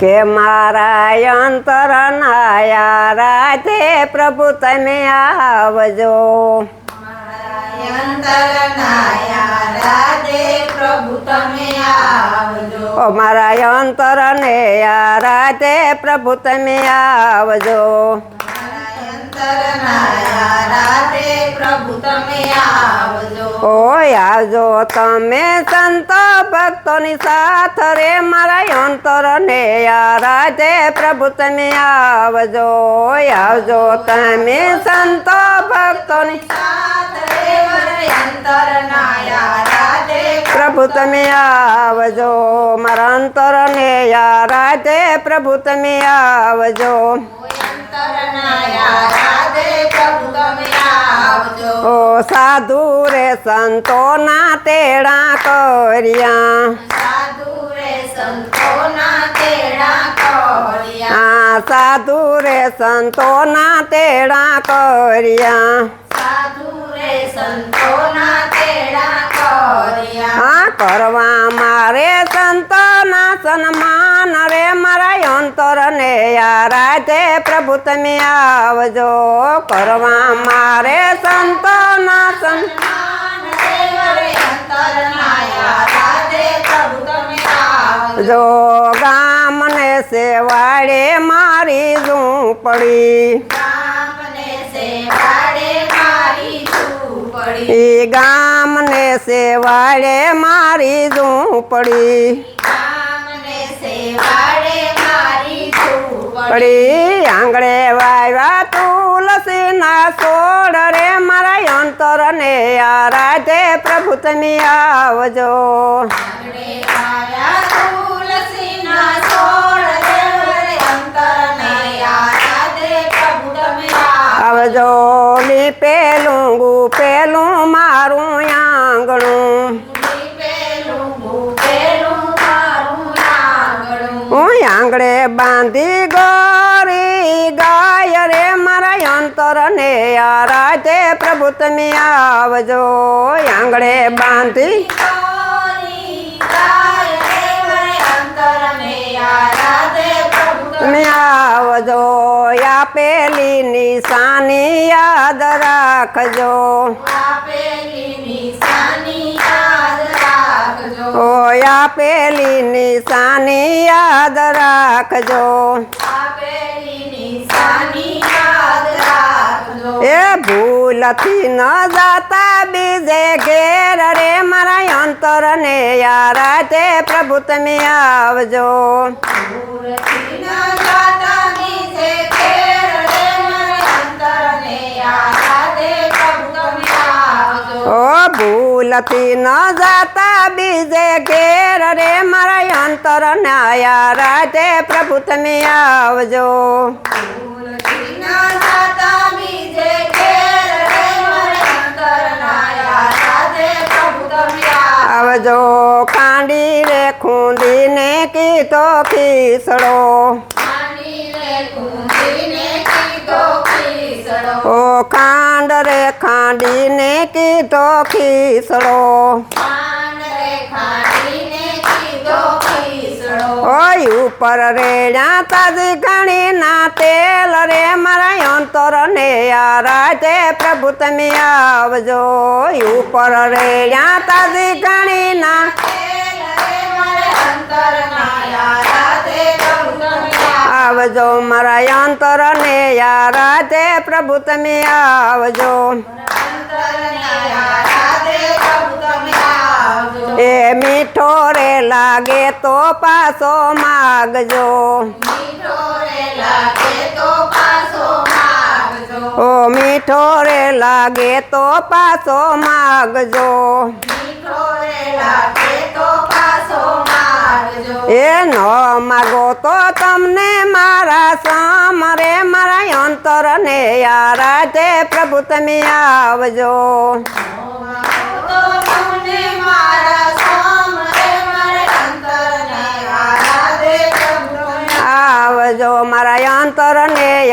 કે મારા અંતર નાયા રાધે પ્રભુ તમે આવજો પ્રભુ તમે આવજો ઓ મારા અંતર ને રાધે પ્રભુ તમે આવજો ઓય આવજો તમે સંત ભક્તોની સાથ રે મારા અંતર ને રાધે પ્રભુ તમે આવજો ઓય આવજો તમે સંત ભક્તોની અંતર નાયા રાધે પ્રભુ તમે આવજો મારા અંતર ને રાધે પ્રભુ તમે આવજો ઓ સાધુ રે સંતોના તેડા કર્યા સાધુ રે સંતોના તેડા કર્યા આ સાધુ રે સંતોના તેડા કર્યા સાધુ રે સંતોના તેડા કર્યા આ કરવા મારે સંતોના સન્માન રે મારા અંતર ને રાધે પ્રભુ તમે આવજો કરવા મારે સંતોના સન્માન જો ગામને સેવાડે મારી ઝૂંપડી ઈ ગામને સેવાડે મારી ઝૂંપડી પડી આંગળે વાવ્યા તુલસી ના સોડ રે મારા અંતર ને રાધે પ્રભુ તમે આવજો આવજો લીપેલું ગુપેલું મારું આંગણું હું આંગળે બાંધી પ્રભુ તમે આવજો આંગળે બાંધી. તમે આવજો આપેલી નિશાની યાદ રાખજો. ઓ આપેલી નિશાની યાદ રાખજો. એ ભૂલથી ન જાતા બીજે ઘેર રે મારા અંતર ને યારા તે પ્રભુ તમે આવજો ઓ ભૂલથી ન જાતા બીજે ઘેર રે મારા અંતર ના યારા તે પ્રભુ તમે આવજો આવજો કાંડી રે ખૂંદીને કીધો ખીસડો. ઓ ખાંડ રે ખાંડીને કીધો ખીસડો. ઓય ઉપર રેડા તાજી ઘણી ના તેલ રે મારા અંતર ને યારા તે પ્રભુ તમે આવજો. ઉપર રેડા તાજી ઘણી ના આવજો. મારા અંતર ને યારા તે પ્રભુ તમે આવજો. મીઠો રે લાગે તો પાછો માગજો ઓ મીઠો રે લાગે તો પાછો માગજો એ ન માગો તો તમને મારા સામરે મારા અંતર ને યારા તે પ્રભુ તમે આવજો આવજો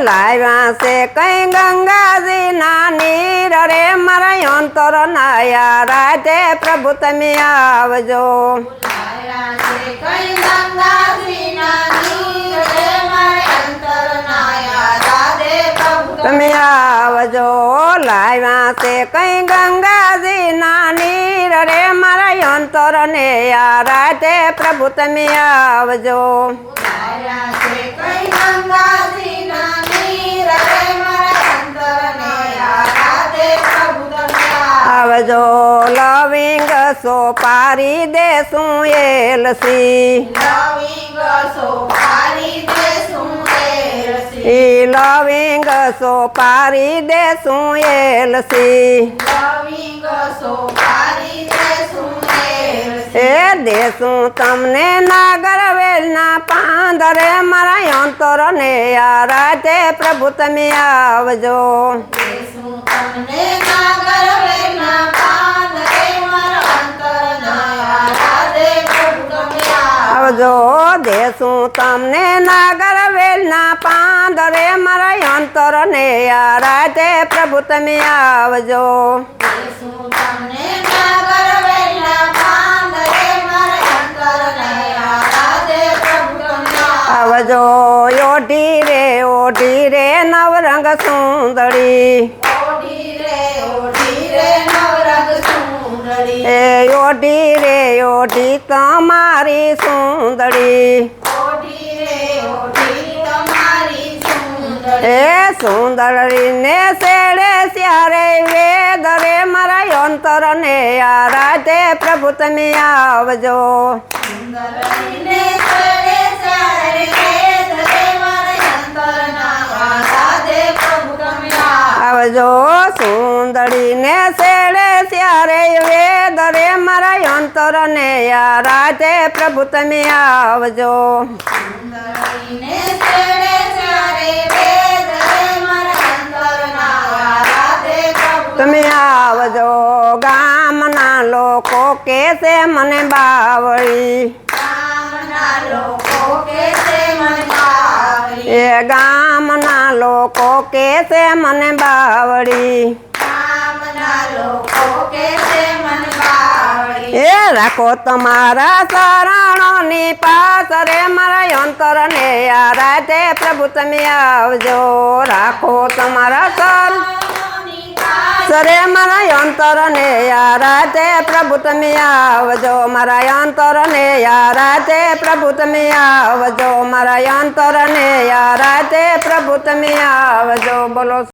લાવ્યા એ લાવ્યા છે કઈ ગંગાજી ના નીર રે મારા અંતર નાયા રાતે પ્રભુ તમે આવજો લાવ્યા છે કઈ ગંગાજીના નીરે મારે અંતરનાયા રાધે પ્રભુ તમે આવજો લાવ્યા છે કઈ ગંગાજી ના નીર રે મારા અંતર ને આ રાતે પ્રભુ તમે આવજો લાવ્યા છે કઈ ગંગાજીના આવજો લવિંગ સોપારી દેશું એલસી. ઈ લવિંગ સોપારી દેશું એલસી. એ દેશું તમને નાગર વેલના પાંદરે મારા અંતર ને આ રાતે પ્રભુ તમે આવજો. તમને નાગર વેના પાન રે મારા અંતરનાયા રાધે પ્રભુ તમે આવજો દેશું તમને નાગર વેલના પાંદરે મારા અંતર ને આ રાતે પ્રભુ તમે આવજો દેશું તમને નાગર વેના પાન રે મારા અંતરનાયા રાધે પ્રભુ તમે આવજો ઓઢી રે ઓઢી રે નવરંગ સુંદરી એ ઓઢી રે ઓઢી તમારી સુંદરી. એ સુંદરી ને શેડે ત્યારે વેદ રે મારા અંતર ને યારા તે પ્રભુ તમે આવજો. આવજો શું ચારે વેદ રે મારા અંતરનાયા રાધે પ્રભુ તમે આવજો સુંદરીને શેડે સ્યારે વેદ રે મારા અંતર ને આ રાતે પ્રભુ તમે આવજો સુંદરીને ચડે ચારે વેદ રે મારા અંતરનાયા રાધે પ્રભુ તમે આવજો ગામના લોકો કે છે મને બાવળી ગામના લોકો કે છે મને બાવળી એ ગામના લોકો કે છે મને બાવળી એ રાખો તમારા શરણોની પાસ રે મારા અંતર ને આ રાતે પ્રભુ તમે આવજો રાખો તમારા શરણ સરે મારા અંતર ને આ રાતે પ્રભુ તમે આવજો મારા અંતર ને આ રાતે પ્રભુ તમે આવજો મારા અંતર ને આ રાતે પ્રભુ તમે આવજો બોલો